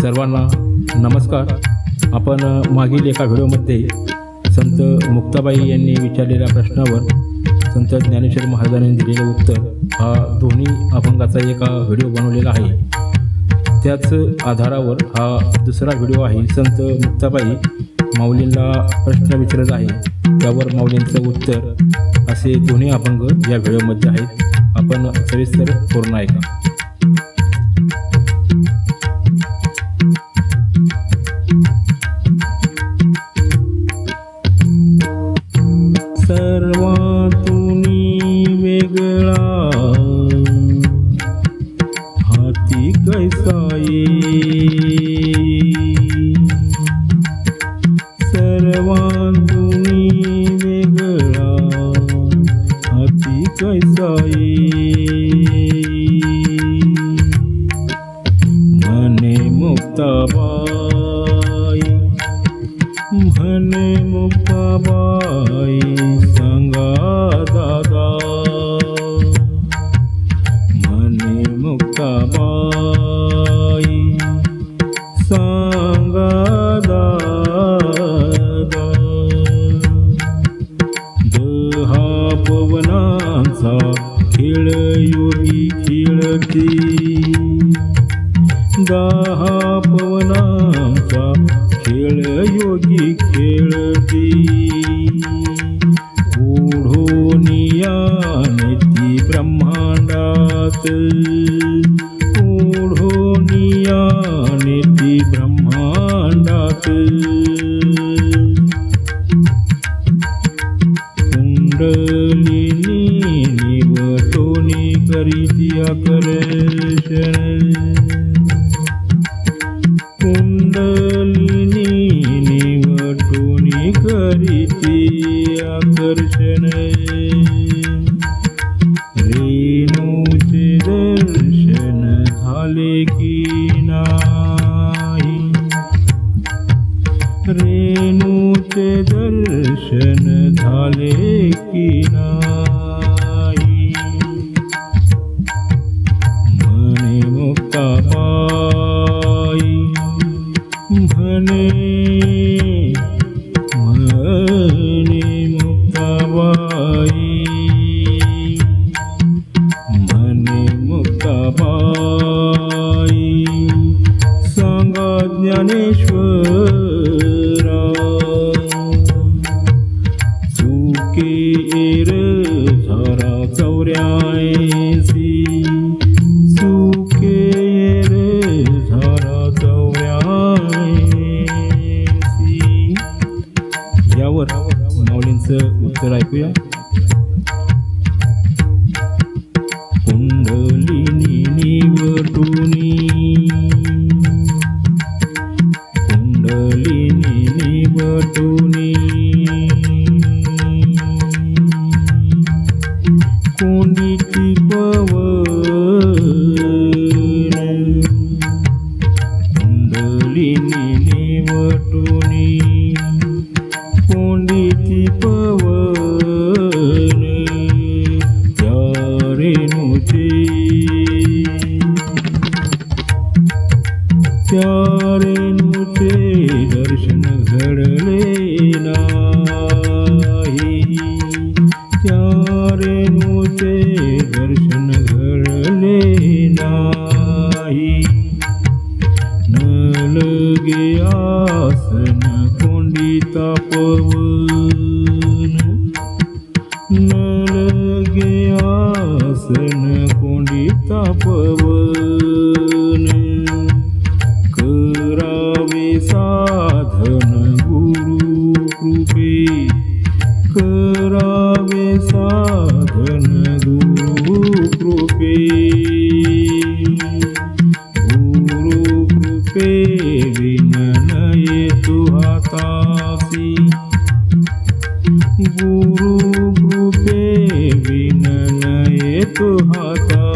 सर्वांना नमस्कार. आपण मागील एका व्हिडिओमध्ये संत मुक्ताबाई यांनी विचारलेल्या प्रश्नावर संत ज्ञानेश्वर महाराजांनी दिलेलं उत्तर हा दोन्ही अभंगाचा एका व्हिडिओ बनवलेला आहे. त्याच आधारावर हा दुसरा व्हिडिओ आहे. संत मुक्ताबाई माऊलींना प्रश्न विचारत आहे त्यावर माऊलींचं उत्तर असे दोन्ही अभंग या व्हिडिओमध्ये आहेत. आपण सविस्तर पूर्ण ऐका. सर्वातून वेगळा. हाती कैसाई सर्वातून वेगळा. हाती कैसाई मने मुक्ताबाई मुक्ताबाई सांगा दादा. दहा पवनांचा खेळ योगी खेळती दहा पवनांचा खेळ योगी खेळती ओढोनिया ती ब्रह्मांडा ब्रह्मांडात ओढोनिया नेती ब्रह्मांडात. कुंडलिनी निवटोनी करीती आकर्षण. कुंडलिनी की रेणूचे दर्शन झाले की नाही चुके एर झारा चौऱ्याऐंशी. चुके एर झारा चौऱ्याऐंशी. यावर माऊलींचं उत्तर ऐकूया. त्या रेणूचे त्या रेणूचे दर्शन घडले नाही त्या रेणूचे दर्शन घडले नाही न लगे आसन कोंडिता पवन साधन गुरु कृपे करावे साधन गुरु कृपे। गुरु कृपे विननये तु हातासी गुरु कृपे विननये तु हाता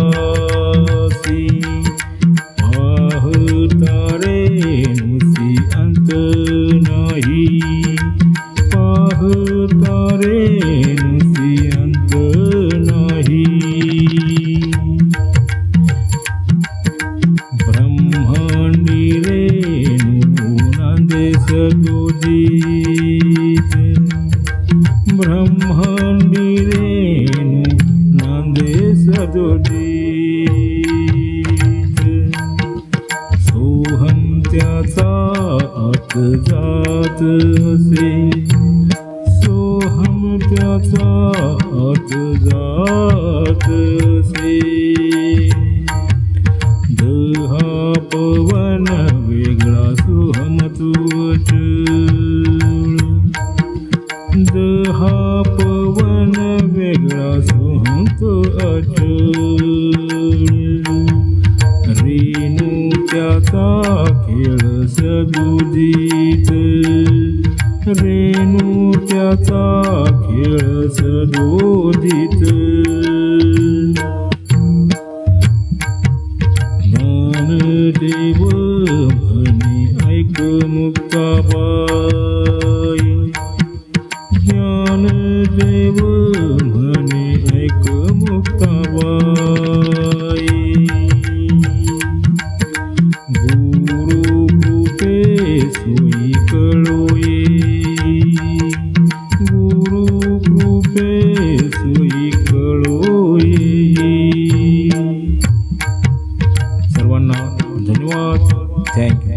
सोहम त्याचा आत जात असे सोहम त्याचा आत जात असे दहा पवन वेगळा सोहम तुच दहा पवन वेगळा सोहम तो अच त्याचा खेळ सदुदित. रेणू त्याचा खेळ सदोदित. ज्ञानदेव म्हणे ऐक मुक्ताबाई. ज्ञानदेव போயே